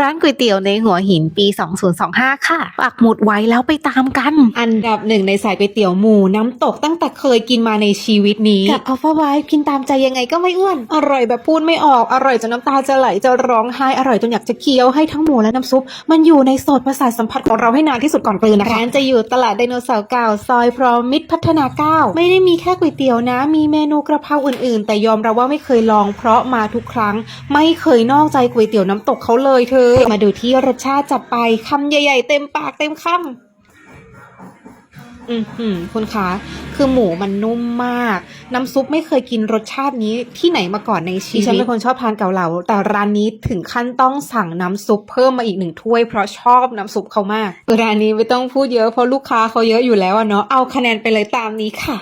ร้านก๋วยเตี๋ยวในหัวหินปี 2025 ค่ะ ปักหมุดไว้แล้วไปตามกัน อันดับหนึ่งในสายก๋วยเตี๋ยวหมูน้ำตกตั้งแต่เคยกินมาในชีวิตนี้ กับอัลฟาไวกินตามใจยังไงก็ไม่อ้วน อร่อยแบบพูดไม่ออก อร่อยจนน้ำตาจะไหลจะร้องไห้อร่อยจนอยากจะเคี้ยวให้ทั้งหมูและน้ำซุป มันอยู่ในโสดประสาทสัมผัสของเราให้นานที่สุดก่อนกลืนนะคะร้านจะอยู่ตลาดไดโนเสาร์เก่าซอยพร้อมมิตรพัฒนาเก้าไม่ได้มีแค่ก๋วยเตี๋ยวนะ มีเมนูกระเพราอื่น ๆ แต่ยอมรับว่าไม่เคยลองเพราะมาทุกครั้ง ไม่เคยนอกใจก๋วยเตี๋ยวน้ำตกเขาเลยเธอมาดูที่รสชาติจับไปคำใหญ่ ๆ เต็มปากเต็มคำอือหือคุณคะคือหมูมันนุ่มมาก น้ำซุปไม่เคยกินรสชาตินี้ที่ไหนมาก่อนในชีวิตฉันเป็นคนชอบทานเกาเหลาแต่ร้านนี้ถึงขั้นต้องสั่งน้ำซุปเพิ่มมาอีกหนึ่งถ้วยเพราะชอบน้ำซุปเขามากร้านนี้ไม่ต้องพูดเยอะเพราะลูกค้าเขาเยอะอยู่แล้วอะเนาะเอาคะแนนไปเลยตามนี้ค่ะ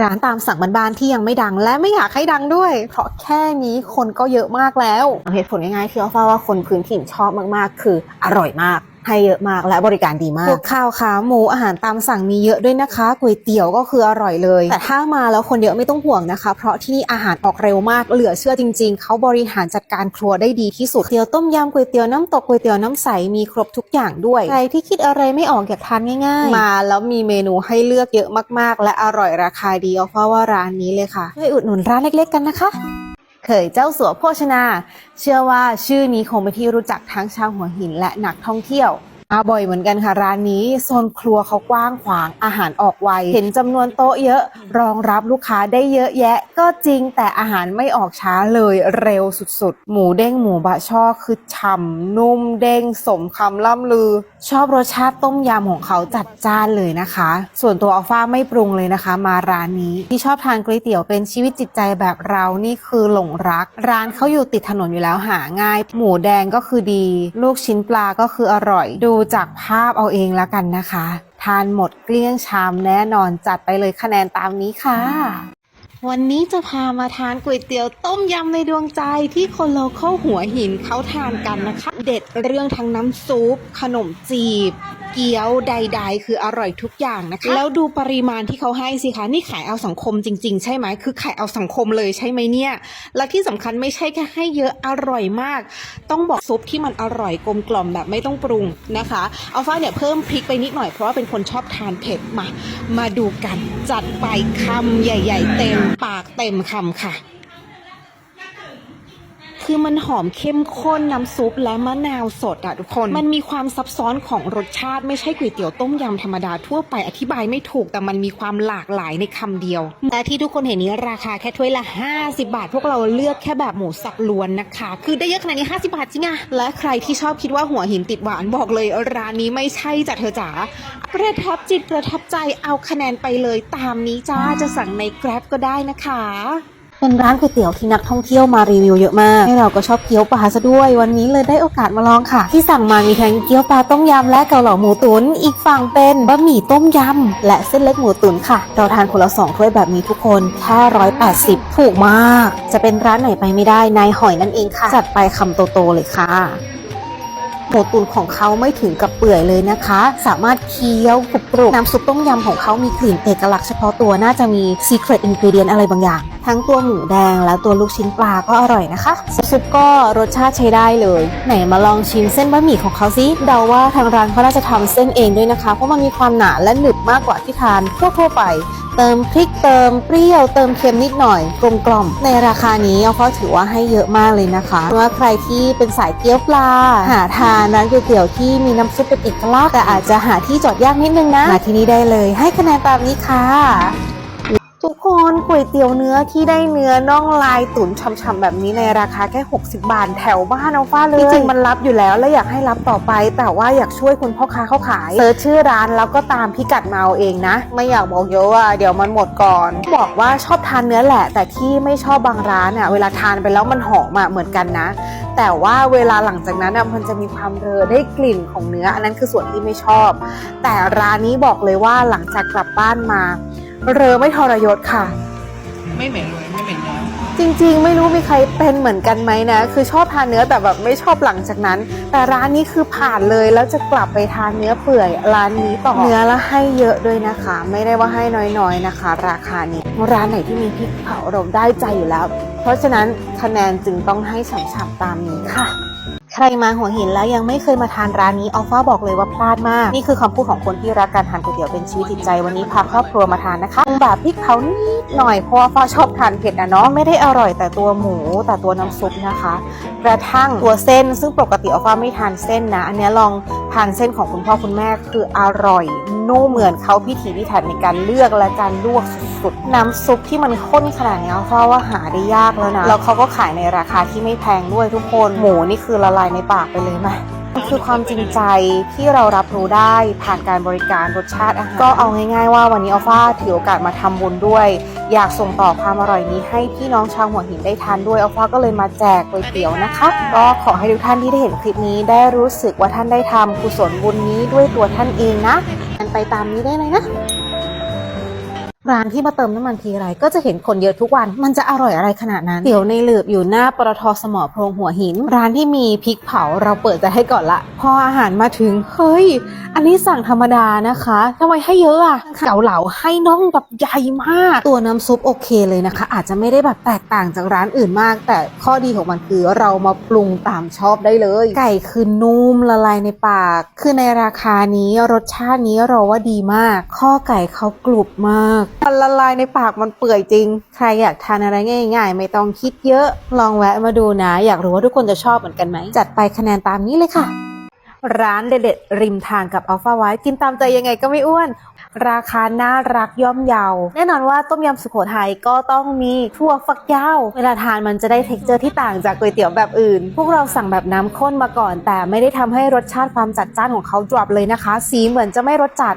ร้านตามสั่งบ้านๆที่ยังไม่ดังและไม่อยากให้ดังด้วย เพราะแค่นี้คนก็เยอะมากแล้วเหตุผลง่ายๆที่อัลฟาว่าคนพื้นถิ่นชอบมากๆ คืออร่อยมาก ให้เยอะมากและบริการดีมากพวกข้าวขาหมูอาหารตามสั่งมีเยอะด้วยนะคะก๋วยเตี๋ยวก็คืออร่อยเลย แต่ถ้ามาแล้วคนเยอะไม่ต้องห่วงนะคะ เพราะที่นี่อาหารออกเร็วมากเหลือเชื่อจริง ๆ เขาบริหารจัดการครัวได้ดีที่สุดเตี๋ยวต้มยำก๋วยเตี๋ยวน้ำตกก๋วยเตี๋ยวน้ำใสมีครบทุกอย่างด้วยใครที่คิดอะไรไม่ออกอยากทานง่ายๆ มาแล้วมีเมนูให้เลือกเยอะมากๆ และอร่อยราคาดีเอาเพราะว่าร้านนี้เลยค่ะช่วยอุดหนุนร้านเล็ก ๆ กันนะคะ เขยเจ้าสัวโภชนา เชื่อว่าชื่อนี้คงเป็นที่รู้จักทั้งชาวหัวหินและนักท่องเที่ยว มาบ่อยเหมือนกันค่ะร้านนี้โซนครัวเขากว้างขวางอาหารออกไว เห็นจำนวนโต๊ะเยอะรองรับลูกค้าได้เยอะแยะ ก็จริงแต่อาหารไม่ออกช้าเลยเร็วสุดๆ หมูเด้งหมูบะช่อคือฉ่ำนุ่มเด้งสมคำล่ำลือ ชอบรสชาติต้มยำของเขาจัดจ้านเลยนะคะ ส่วนตัวอัลฟาไม่ปรุงเลยนะคะ มาร้านนี้ที่ชอบทานก๋วยเตี๋ยวเป็นชีวิตจิตใจแบบเรานี่คือหลงรัก ร้านเขาอยู่ติดถนนอยู่แล้วหาง่าย หมูแดงก็คือดี ลูกชิ้นปลาก็คืออร่อยดูจากภาพเอาเองแล้วกันนะคะ ทานหมดเกลี้ยงชามแน่นอนจัดไปเลยคะแนนตามนี้ค่ะ วันนี้จะพามาทานก๋วยเตี๋ยวต้มยำในดวงใจที่คนโลเคอลหัวหินเขาทานกันนะคะ เด็ดเรื่องทั้งน้ำซุป ขนมจีบ เกี๊ยวใด ๆ คืออร่อยทุกอย่างนะคะ แล้วดูปริมาณที่เขาให้สิคะนี่ขายเอาสังคมจริง ๆ ใช่ไหมคือขายเอาสังคมเลยใช่ไหมเนี่ย และที่สำคัญไม่ใช่แค่ให้เยอะอร่อยมาก ต้องบอกซุปที่มันอร่อยกลมกล่อมแบบไม่ต้องปรุงนะคะอัลฟ้าเนี่ยเพิ่มพริกไปนิดหน่อยเพราะว่าเป็นคนชอบทานเผ็ดมา มาดูกันจัดไปคำใหญ่ ๆ เต็มปากเต็มคำค่ะ คือมันหอมเข้มข้นน้ำซุปและมะนาวสดอะทุกคน มันมีความซับซ้อนของรสชาติไม่ใช่ก๋วยเตี๋ยวต้มยำธรรมดาทั่วไปอธิบายไม่ถูกแต่มันมีความหลากหลายในคำเดียว แต่ที่ทุกคนเห็นนี้ราคาแค่ถ้วยละ 50 บาท พวกเราเลือกแค่แบบหมูสับล้วนนะคะ คือได้เยอะขนาดนี้ 50 บาทจริงอะและใครที่ชอบคิดว่าหัวหินติดหวานบอกเลยร้านนี้ไม่ใช่จ้ะเธอจ๋าประทับจิตประทับใจเอาคะแนนไปเลยตามนี้จ้าจะสั่งใน Grab ก็ได้นะคะ เป็นร้านก๋วยเตี๋ยวที่นักท่องเที่ยวมารีวิวเยอะมากให้เราก็ชอบเกี๊ยวปลาซะด้วย วันนี้เลยได้โอกาสมาลองค่ะ ที่สั่งมามีทั้งเกี๊ยวปลาต้มยำและเกาเหลาหมูตุน๋นอีกฝั่งเป็นบะหมี่ต้มยำและเส้นเล็กหมูตุ๋นค่ะ เราทานคนละสองถ้วยแบบนี้ทุกคนแค่ร้อยแปดสิบถูกมาก จะเป็นร้านไหนไปไม่ได้นายหอยนั่นเองค่ะ จัดไปคำโตๆเลยค่ะ หมูตุ๋นของเขาไม่ถึงกับเปื่อยเลยนะคะ สามารถเคี้ยวกรุบกรุบน้ำซุปต้มยำของเขามีกลิ่นเอกลักษณ์เฉพาะตัวน่าจะมี secret ingredient อะไรบางอย่าง ทั้งตัวหมูแดงและตัวลูกชิ้นปลาก็อร่อยนะคะ ซุปก็รสชาติใช้ได้เลย ไหนมาลองชิมเส้นบะหมี่ของเขาซิเดาว่าทางร้านเขาน่าจะทำเส้นเองด้วยนะคะ เพราะมันมีความหนาและหนึบมากกว่าที่ทานทั่วๆไป เติมพริกเติมเปรี้ยวเติมเค็มนิดหน่อยกลมกล่อม ในราคานี้เอาก็ถือว่าให้เยอะมากเลยนะคะว่าใครที่เป็นสายเกี๊ยวปลา หาทานร้านก๋วยเตี๋ยวที่มีน้ำซุปเป็นเอกลักษณ์แต่อาจจะหาที่จอดยากนิดนึงนะมาที่นี่ได้เลย ให้คะแนนตามนี้ค่ะ ทุกคนก๋วยเตี๋ยวเนื้อที่ได้เนื้อน่องลายตุ๋นฉ่ำๆแบบนี้ในราคาแค่ 60 บาทแถวบ้านเอาฟ้าเลยจริงๆมันรับอยู่แล้วและอยากให้รับต่อไป แต่ว่าอยากช่วยคุณพ่อค้าเขาขายเซิร์ชชื่อร้านแล้วก็ตามพิกัดมาเอาเองนะ ไม่อยากบอกเยอะอะเดี๋ยวมันหมดก่อน บอกว่าชอบทานเนื้อแหละ แต่ที่ไม่ชอบบางร้านอะเวลาทานไปแล้วมันหอมอะเหมือนกันนะ แต่ว่าเวลาหลังจากนั้นอะมันจะมีความเรอได้กลิ่นของเนื้อ อันนั้นคือส่วนที่ไม่ชอบ แต่ร้านนี้บอกเลยว่าหลังจากกลับบ้านมา เรอไม่ทรยศค่ะ ไม่เหม็นเลยไม่เหม็นเนื้อจริงๆ ไม่รู้มีใครเป็นเหมือนกันไหมนะ คือชอบทานเนื้อแต่แบบไม่ชอบหลังจากนั้น แต่ร้านนี้คือผ่านเลยแล้วจะกลับไปทานเนื้อเปื่อยร้านนี้ต่อเนื้อแล้วให้เยอะด้วยนะคะ ไม่ได้ว่าให้น้อยๆนะคะ ราคานี้ร้านไหนที่มีพริกเผาเราได้ใจอยู่แล้ว เพราะฉะนั้นคะแนนจึงต้องให้ฉ่ำๆตามนี้ค่ะ ใครมาหัวหินแล้วยังไม่เคยมาทานร้านนี้อัลฟาบอกเลยว่าพลาดมาก นี่คือคำพูดของคนที่รักการทานก๋วยเตี๋ยวเป็นชีวิตจิตใจวันนี้พาครอบครัวมาทานนะคะแบบพริกเผานิดหน่อยเพราะว่าฟ้าชอบทานเผ็ดนะเนาะไม่ได้อร่อยแต่ตัวหมูแต่ตัวน้ำซุปนะคะ กระทั่งตัวเส้น ซึ่งปกติอัลฟาไม่ทานเส้นนะ อันนี้ลองทานเส้นของคุณพ่อคุณแม่คืออร่อยนุ่มเหมือนเขาพิถีพิถันในการเลือกและการลวกสุดๆน้ำซุปที่มันข้นขนาดนี้ยอัลฟาว่าหาได้ยากแล้วนะแล้วเขาก็ขายในราคาที่ไม่แพงด้วยทุกคนหมูนี่คือละลายในปากไปเลยไหมคือความจริงใจที่เรารับรู้ได้ผ่านการบริการรสชาติอาหารก็เอาง่ายๆว่าวันนี้อัลฟาถือโอกาสมาทำบุญด้วย อยากส่งต่อความอร่อยนี้ให้พี่น้องชาวหัวหินได้ทานด้วยอัลฟาก็เลยมาแจกก๋วยเตี๋ยวนะคะ ก็ขอให้ทุกท่านที่ได้เห็นคลิปนี้ได้รู้สึกว่าท่านได้ทำกุศลบุญนี้ด้วยตัวท่านเองนะกันไปตามนี้ได้เลยนะ ร้านที่มาเติมน้ำมันทีไรก็จะเห็นคนเยอะทุกวัน มันจะอร่อยอะไรขนาดนั้น เดี๋ยวในหลืบอยู่หน้าปตทสมอโพรงหัวหิน ร้านที่มีพริกเผาเราเปิดใจให้ก่อนละ พออาหารมาถึง เฮ้ย อันนี้สั่งธรรมดานะคะทำไมให้เยอะอะเก๋าเหลาให้น่องแบบใหญ่มาก ตัวน้ำซุปโอเคเลยนะคะ อาจจะไม่ได้แบบแตกต่างจากร้านอื่นมาก แต่ข้อดีของมันคือเรามาปรุงตามชอบได้เลย ไก่คือนุ่มละลายในปาก คือในราคานี้รสชาตินี้เราว่าดีมาก ข้อไก่เขากรุบมากมันละลายในปากมันเปื่อยจริง ใครอยากทานอะไรง่าย ๆ ไม่ต้องคิดเยอะ ลองแวะมาดูนะ อยากรู้ว่าทุกคนจะชอบเหมือนกันไหม จัดไปคะแนนตามนี้เลยค่ะ ร้านเด็ดๆริมทางกับอัลฟาไวท์กินตามใจยังไงก็ไม่อ้วน ราคาน่ารักย่อมเยา แน่นอนว่าต้มยำสุโขทัยก็ต้องมีถั่วฝักยาว เวลาทานมันจะได้เท็กเจอร์ที่ต่างจากก๋วยเตี๋ยวแบบอื่น พวกเราสั่งแบบน้ำข้นมาก่อน แต่ไม่ได้ทำให้รสชาติความจัดจ้านของเขาดรอปเลยนะคะ สีเหมือนจะไม่รสจัด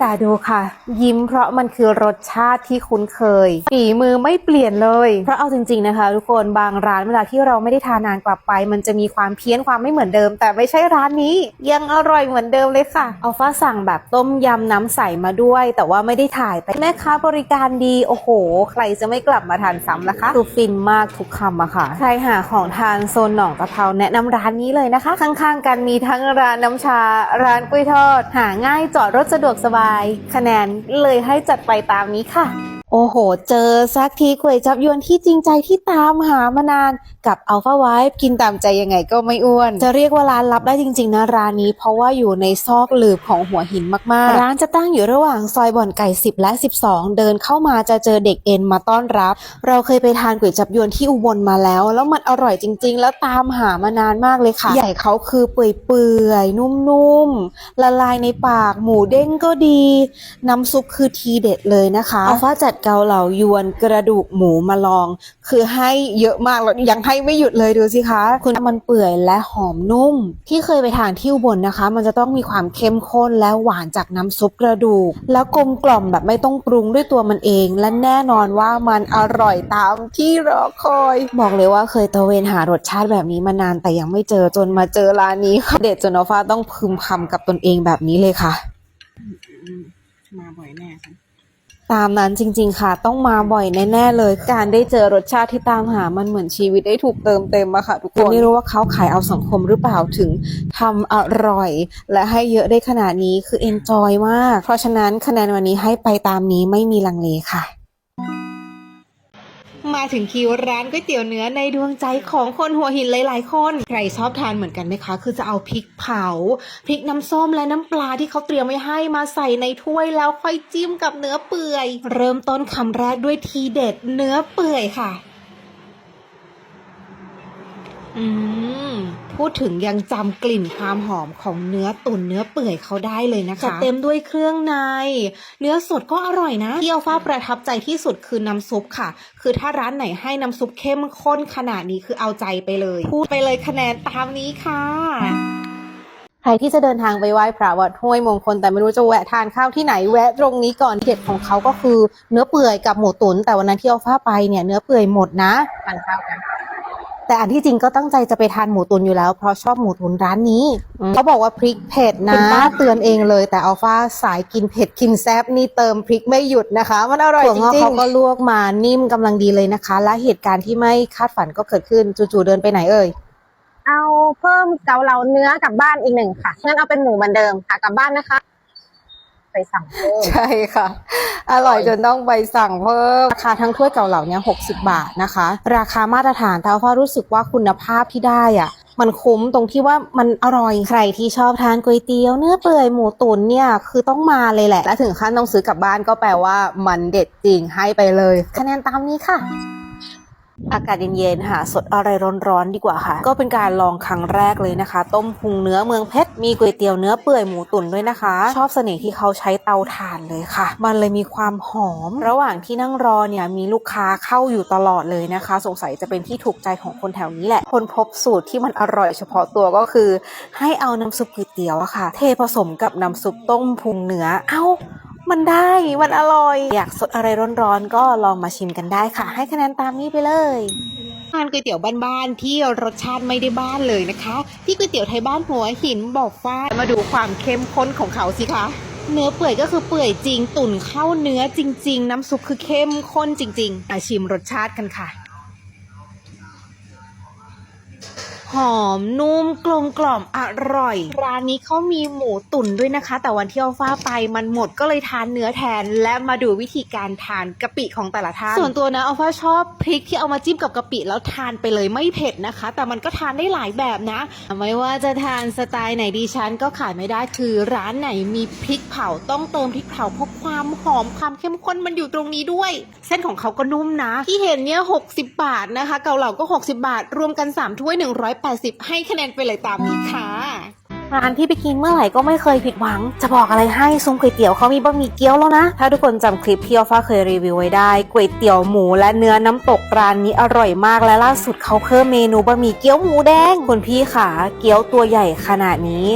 แต่ดูค่ะ ยิ้มเพราะมันคือรสชาติที่คุ้นเคยฝีมือไม่เปลี่ยนเลย เพราะเอาจริง ๆนะคะ ทุกคนบางร้านเวลาที่เราไม่ได้ทานนานกลับไป มันจะมีความเพี้ยนความไม่เหมือนเดิม แต่ไม่ใช่ร้านนี้ ยังอร่อยเหมือนเดิมเลยค่ะอัลฟาสั่งแบบต้มยำน้ำใสมาด้วย แต่ว่าไม่ได้ถ่ายไปแม่ค้าบริการดีโอ้โห ใครจะไม่กลับมาทานซ้ำนะคะคือฟินมากทุกคำอะค่ะ ใครหาของทานโซนหนองตะเภาแนะนำร้านนี้เลยนะคะ ข้างๆกันมีทั้งร้านน้ำชา ร้านกล้วยทอด หาง่ายจอดรถสะดวกสบาย คะแนนเลยให้จัดไปตามนี้ค่ะ โอ้โห เจอสักทีก๋วยจับยวนที่จริงใจที่ตามหามานานกับอัลฟาไวท์กินตามใจยังไงก็ไม่อ้วน จะเรียกว่าร้านลับได้จริง ๆ นะร้านนี้ เพราะว่าอยู่ในซอกหลืบของหัวหินมากๆ ร้านจะตั้งอยู่ระหว่างซอยบ่อนไก่ 10 และ 12 เดินเข้ามาจะเจอเด็กเอ็นมาต้อนรับ เราเคยไปทานก๋วยจับยวนที่อุบลมาแล้ว แล้วมันอร่อยจริง ๆ แล้วตามหามานานมากเลยค่ะ ใหญ่เขาคือเปื่อยๆนุ่มๆละลายในปากหมูเด้งก็ดี น้ำซุปคือทีเด็ดเลยนะคะอัลฟาจัดเกาเหลายวนกระดูกหมูมาลอง คือให้เยอะมากแล้วยังให้ไม่หยุดเลยดูสิคะ คุณมันเปื่อยและหอมนุ่ม ที่เคยไปทานที่อุบลนนะคะ มันจะต้องมีความเข้มข้นและหวานจากน้ำซุปกระดูก แล้วกลมกล่อมแบบไม่ต้องปรุงด้วยตัวมันเอง และแน่นอนว่ามันอร่อยตามที่รอคอย บอกเลยว่าเคยตระเวนหารสชาติแบบนี้มานานแต่ยังไม่เจอจนมาเจอร้านนี้ค่ะเด็ดจนอัลฟาต้องพึมพำกับตนเองแบบนี้เลยค่ะ มาบ่อยแน่ ตามนั้นจริง ๆ ค่ะ ต้องมาบ่อยแน่ๆเลย การได้เจอรสชาติที่ตามหามันเหมือนชีวิตได้ถูกเติมเต็มอะค่ะ ทุกคนไม่รู้ว่าเขาขายเอาสังคมหรือเปล่าถึงทำอร่อย และให้เยอะได้ขนาดนี้คือเอนจอยมาก เพราะฉะนั้นคะแนนวันนี้ให้ไปตามนี้ไม่มีลังเลค่ะ มาถึงคิวร้านก๋วยเตี๋ยวเนื้อในดวงใจของคนหัวหินหลาย ๆ คน ใครชอบทานเหมือนกันไหมคะ คือจะเอาพริกเผา พริกน้ำส้มและน้ำปลาที่เขาเตรียมไว้ให้มาใส่ในถ้วยแล้วค่อยจิ้มกับเนื้อเปื่อย เริ่มต้นคำแรกด้วยทีเด็ดเนื้อเปื่อยค่ะ อืมพูดถึงยังจำกลิ่นความหอมของเนื้อตุ๋นเนื้อเปื่อยเขาได้เลยนะคะจัดเต็มด้วยเครื่องใน เนื้อสดก็อร่อยนะที่อัลฟาประทับใจที่สุดคือน้ำซุปค่ะ คือถ้าร้านไหนให้น้ำซุปเข้มข้นขนาดนี้คือเอาใจไปเลย พูดไปเลยคะแนนตามนี้ค่ะใครที่จะเดินทางไปไหว้พระวัดห้วยมงคลแต่ไม่รู้จะแวะทานข้าวที่ไหนแวะตรงนี้ก่อนเด็ดของเขาก็คือเนื้อเปื่อยกับหมูตุ๋นแต่วันนั้นที่อัลฟาไปเนี่ยเนื้อเปื่อยหมดนะทานข้าวกัน แต่อันที่จริงก็ตั้งใจจะไปทานหมูตุนอยู่แล้ว เพราะชอบหมูตุนร้านนี้ เขาบอกว่าพริกเผ็ดนะ เตือนเองเลย แต่อัลฟาสายกินเผ็ดกินแซบนี่เติมพริกไม่หยุดนะคะ มันอร่อยจริงๆเขาก็ลวกมานิ่มกำลังดีเลยนะคะ และเหตุการณ์ที่ไม่คาดฝันก็เกิดขึ้นจู่ๆเดินไปไหนเอ่ยเอาเพิ่มเกาเหลาเนื้อกลับบ้านอีกหนึ่งค่ะงั้นเอาเป็นหมูเหมือนเดิมค่ะกลับบ้านนะคะ ไปสั่งเพิ่มใช่ค่ะ อร่อยจนต้องไปสั่งเพิ่มราคาทั้งถ้วยเกาเหลาเนี่ย60บาทนะคะ ราคามาตรฐานแต่ว่ารู้สึกว่าคุณภาพที่ได้อะมันคุ้มตรงที่ว่ามันอร่อยใครที่ชอบทานก๋วยเตี๋ยวเนื้อเปื่อยหมูตุ๋นเนี่ยคือต้องมาเลยแหละ และถึงขั้นต้องซื้อกลับบ้านก็แปลว่ามันเด็ดจริงให้ไปเลย คะแนนตามนี้ค่ะ อากาศเย็นๆหาสดอะไรร้อนๆดีกว่าค่ะ ก็เป็นการลองครั้งแรกเลยนะคะ ต้มพุงเนื้อเมืองเพชรมีก๋วยเตี๋ยวเนื้อเปื่อยหมูตุ๋นด้วยนะคะ ชอบเสน่ห์ที่เขาใช้เตาถ่านเลยค่ะ มันเลยมีความหอม ระหว่างที่นั่งรอเนี่ยมีลูกค้าเข้าอยู่ตลอดเลยนะคะ สงสัยจะเป็นที่ถูกใจของคนแถวนี้แหละ คนพบสูตรที่มันอร่อยเฉพาะตัวก็คือ ให้เอาน้ำซุปก๋วยเตี๋ยวอะค่ะ เทผสมกับน้ำซุปต้มพุงเนื้อ เอ้า มันได้มันอร่อย อยากสดอะไรร้อนๆ ก็ลองมาชิมกันได้ค่ะ ให้คะแนนตามนี้ไปเลยทานก๋วยเตี๋ยวบ้านๆที่รสชาติไม่ได้บ้านเลยนะคะ ที่ก๋วยเตี๋ยวไทยบ้านหัวหินบอกว่ามาดูความเข้มข้นของเขาสิคะเนื้อเปื่อยก็คือเปื่อยจริง ตุ๋นเข้าเนื้อจริง ๆ น้ำซุปคือเข้มข้นจริงๆอาชิมรสชาติกันค่ะ หอมนุ่มกลมกล่อมอร่อย ร้านนี้เขามีหมูตุ๋นด้วยนะคะ แต่วันที่เอาฟ้าไปมันหมดก็เลยทานเนื้อแทน และมาดูวิธีการทานกะปิของแต่ละท่านส่วนตัวนะเอาฟ้าชอบพริกที่เอามาจิ้มกับกะปิแล้วทานไปเลยไม่เผ็ดนะคะ แต่มันก็ทานได้หลายแบบนะ ไม่ว่าจะทานสไตล์ไหนดิฉันก็ขายไม่ได้คือร้านไหนมีพริกเผาต้องเติมพริกเผาเพราะความหอมความเข้มข้นมันอยู่ตรงนี้ด้วย เส้นของเขาก็นุ่มนะ ที่เห็นเนี่ย60 บาทนะคะ เกาเหลาก็ 60 บาท รวมกัน 3 ถ้วย180 ให้คะแนนไปเลยตามนี้ค่ะ ร้านที่ไปกินเมื่อไหร่ก็ไม่เคยผิดหวัง จะบอกอะไรให้ซุ้มก๋วยเตี๋ยวเขามีบะหมี่เกี๊ยวแล้วนะ ถ้าทุกคนจำคลิปที่ออฟ้าเคยรีวิวไว้ได้ก๋วยเตี๋ยวหมูและเนื้อน้ำตกร้านนี้อร่อยมากและล่าสุดเขาเพิ่มเมนูบะหมี่เกี๊ยวหมูแดงคุณพี่ขาเกี๊ยวตัวใหญ่ขนาดนี้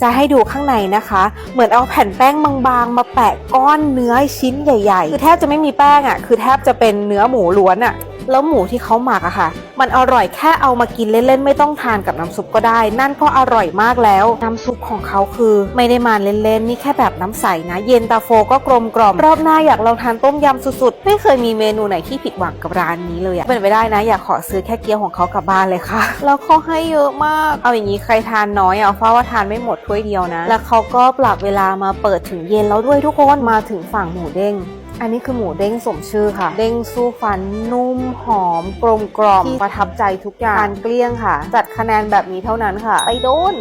จะให้ดูข้างในนะคะ เหมือนเอาแผ่นแป้งบางๆ มาแปะก้อนเนื้อชิ้นใหญ่ๆ คือแทบจะไม่มีแป้งอะ่ะ คือแทบจะเป็นเนื้อหมูล้วนอะ่ะ แล้วหมูที่เขาหมักอะค่ะ มันอร่อยแค่เอามากินเล่นๆ ไม่ต้องทานกับน้ำซุปก็ได้ นั่นก็อร่อยมากแล้ว น้ำซุปของเขาคือ ไม่ได้มาเล่นๆ นี่แค่แบบน้ำใสนะ เย็นตาโฟก็กลมกล่อม รอบหน้าอยากลองทานต้มยำสุดๆ ไม่เคยมีเมนูไหนที่ผิดหวังกับร้านนี้เลยอะเป็นไปได้นะ อยากขอซื้อแค่เกี๊ยวของเขากลับบ้านเลยค่ะ แล้วเขาให้เยอะมาก เอาอย่างนี้ใครทานน้อยอะฟ้าว่าทานไม่หมดถ้วยเดียวนะ แล้วเขาก็ปรับเวลามาเปิดถึงเย็นแล้วด้วยทุกคนมาถึงฝั่งหมูเด้ง อันนี้คือหมูเด้งสมชื่อค่ะ เด้งสู้ฟันนุ่มหอม กลมกล่อมประทับใจทุกอย่างทานเกลี้ยงค่ะ จัดคะแนนแบบนี้เท่านั้นค่ะ ไปโดน